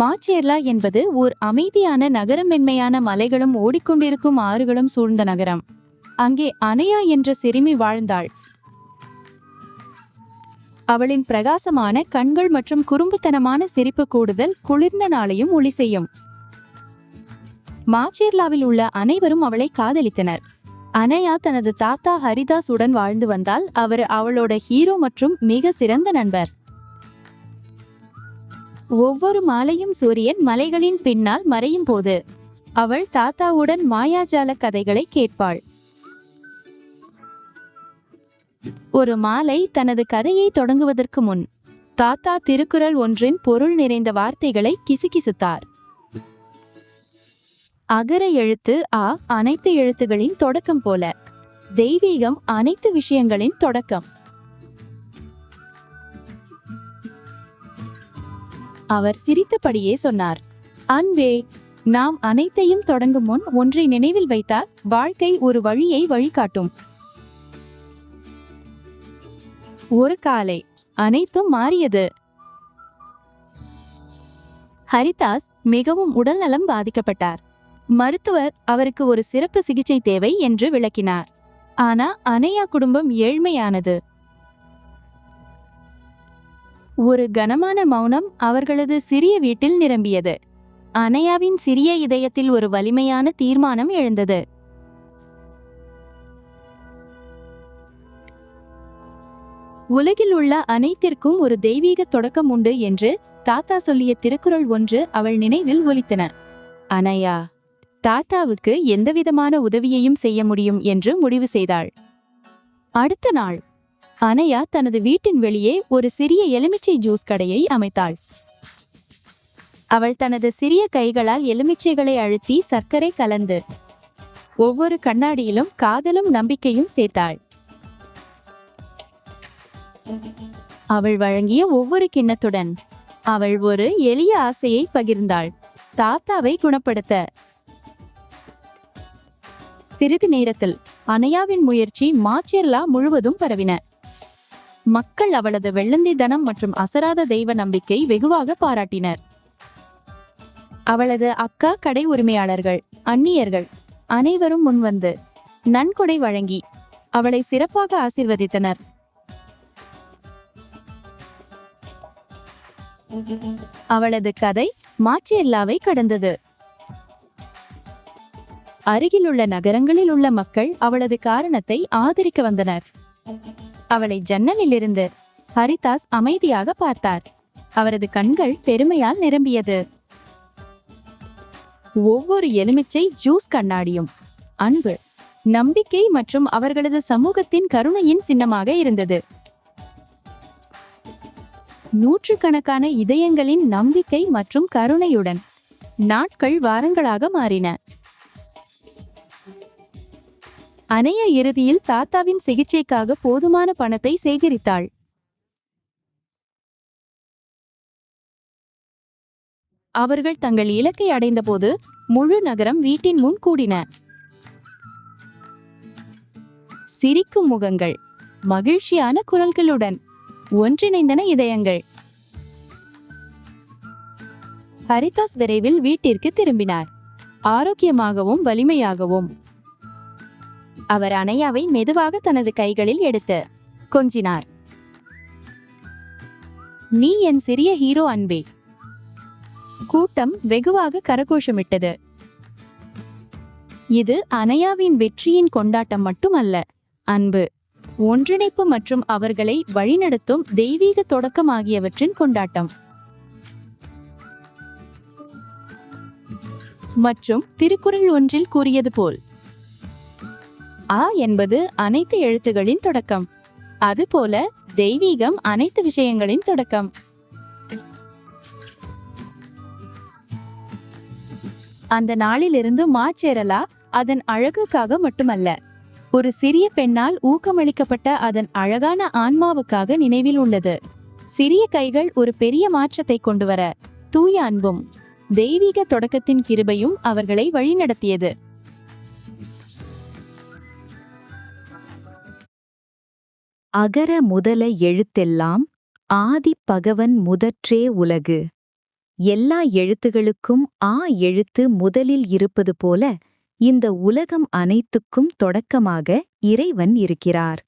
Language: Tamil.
மாச்சேர்லா என்பது ஓர் அமைதியான நகரமென்மையான மலைகளும் ஓடிக்கொண்டிருக்கும் ஆறுகளும் சூழ்ந்த நகரம். அங்கே அனையா என்ற சிறுமி வாழ்ந்தாள். அவளின் பிரகாசமான கண்கள் மற்றும் குறும்புத்தனமான சிரிப்பு கூடுதல் குளிர்ந்த நாளையும் ஒளி செய்யும். மாச்சேர்லாவில் உள்ள அனைவரும் அவளை காதலித்தனர். அனையா தனது தாத்தா ஹரிதாஸ் உடன் வாழ்ந்து வந்தால் அவர் அவளோட ஹீரோ மற்றும் மிக சிறந்த நண்பர். ஒவ்வொரு மாலையும் சூரியன் மலைகளின் பின்னால் மறையும் போது அவள் தாத்தாவுடன் மாயாஜால கதைகளை கேட்பாள். ஒரு மாலை தனது கதையை தொடங்குவதற்கு முன் தாத்தா திருக்குறள் ஒன்றின் பொருள் நிறைந்த வார்த்தைகளை கிசுகிசுத்தார். அகர எழுத்து ஆ அனைத்து எழுத்துகளின் தொடக்கம் போல தெய்வீகம் அனைத்து விஷயங்களின் தொடக்கம். அவர் சிரித்தபடியே சொன்னார். அன்பே நாம் அனைத்தையும் தொடங்கும் முன் ஒன்றை நினைவில் வைத்தால் வாழ்க்கை ஒரு வழியை வழிகாட்டும். ஒரு காலை அனைத்தும் மாறியது. ஹரிதாஸ் மிகவும் உடல்நலம் பாதிக்கப்பட்டார். மருத்துவர் அவருக்கு ஒரு சிறப்பு சிகிச்சை தேவை என்று விளக்கினார். ஆனா அனையா குடும்பம் ஏழ்மையானது. ஒரு கனமான மௌனம் அவர்களது சிறிய வீட்டில் நிரம்பியது. அனையாவின் சிறிய இதயத்தில் ஒரு வலிமையான தீர்மானம் எழுந்தது. உலகில் உள்ள அனைத்திற்கும் ஒரு தெய்வீக தொடக்கம் உண்டு என்று தாத்தா சொல்லிய திருக்குறள் ஒன்று அவள் நினைவில் ஒலித்தன. அனையா தாத்தாவுக்கு எந்தவிதமான உதவியையும் செய்ய முடியும் என்று முடிவு செய்தாள். அடுத்த நாள் அனையா தனது வீட்டின் வெளியே ஒரு சிறிய எலுமிச்சை ஜூஸ் கடையை அமைத்தாள். அவள் தனது சிறிய கைகளால் எலுமிச்சைகளை அழுத்தி சர்க்கரை கலந்து ஒவ்வொரு கண்ணாடியிலும் காதலும் நம்பிக்கையும் சேர்த்தாள். அவள் வழங்கிய ஒவ்வொரு கிண்ணத்துடன் அவள் ஒரு எளிய ஆசையை பகிர்ந்தாள். தாத்தாவை குணப்படுத்த. சிறிது நேரத்தில் அனையாவின் முயற்சி மாச்சேர்லா முழுவதும் பரவின. மக்கள் அவளது வெள்ளந்தி தனம் மற்றும் அசராத தெய்வ நம்பிக்கை வெகுவாக பாராட்டினர். அவளது அக்கா கடை உரிமையாளர்கள் அந்நியர்கள் அனைவரும் முன்வந்து நன்கொடை வழங்கி அவளை சிறப்பாக ஆசிர்வதித்தனர். அவளது கதை மாச்சேர்லாவை கடந்தது. அருகிலுள்ள நகரங்களில் உள்ள மக்கள் அவளது காரணத்தை ஆதரிக்க வந்தனர். அவளை ஜன்னலிலிருந்து ஹரிதாஸ் அமைதியாக பார்த்தார். அவரது கண்கள் பெருமையால் நிரம்பியது. ஒவ்வொரு எலுமிச்சை ஜூஸ் கண்ணாடியும் அன்பு நம்பிக்கை மற்றும் அவர்களது சமூகத்தின் கருணையின் சின்னமாக இருந்தது. நூற்றுக்கணக்கான இதயங்களின் நம்பிக்கை மற்றும் கருணையுடன் நாட்கள் வாரங்களாக மாறின. அணைய இறுதியில் தாத்தாவின் சிகிச்சைக்காக போதுமான பணத்தை சேகரித்தாள். அவர்கள் தங்கள் இலக்கை அடைந்தபோது முழு நகரம் வீட்டின் முன் கூடின. சிரிக்கும் முகங்கள் மகிழ்ச்சியான குரல்களுடன் ஒன்றிணைந்தன இதயங்கள். ஹரிதாஸ் விரைவில் வீட்டிற்கு திரும்பினார். ஆரோக்கியமாகவும் வலிமையாகவும் அவர் அனையாவை மெதுவாக தனது கைகளில் எடுத்து கொஞ்சினார். நீ என் சிறிய ஹீரோ அன்பே கூட்டம் வெகுவாக கரகோஷமிட்டது. இது அனையாவின் வெற்றியின் கொண்டாட்டம் மட்டுமல்ல அன்பு ஒன்றிணைப்பு மற்றும் அவர்களை வழிநடத்தும் தெய்வீக தொடக்கம் ஆகியவற்றின் கொண்டாட்டம். மற்றும் திருக்குறள் ஒன்றில் கூறியது போல் ஆ என்பது அனைத்து எழுத்துகளின் தொடக்கம். அதுபோல தெய்வீகம் அனைத்து விஷயங்களின் தொடக்கம். அந்த நாளிலிருந்து மாச்சேரலா அதன் அழகுக்காக மட்டுமல்ல ஒரு சிறிய பெண்ணால் ஊக்கமளிக்கப்பட்ட அதன் அழகான ஆன்மாவுக்காக நினைவில் உள்ளது. சிறிய கைகள் ஒரு பெரிய மாற்றத்தை கொண்டுவர தூய அன்பும் தெய்வீக தொடக்கத்தின் கிருபையும் அவர்களை வழிநடத்தியது. அகர முதல எழுத்தெல்லாம் ஆதிப் பகவன் முதற்றே உலகு. எல்லா எழுத்துகளுக்கும் ஆ எழுத்து முதலில் இருப்பது போல இந்த உலகம் அனைத்துக்கும் தொடக்கமாக இறைவன் இருக்கிறார்.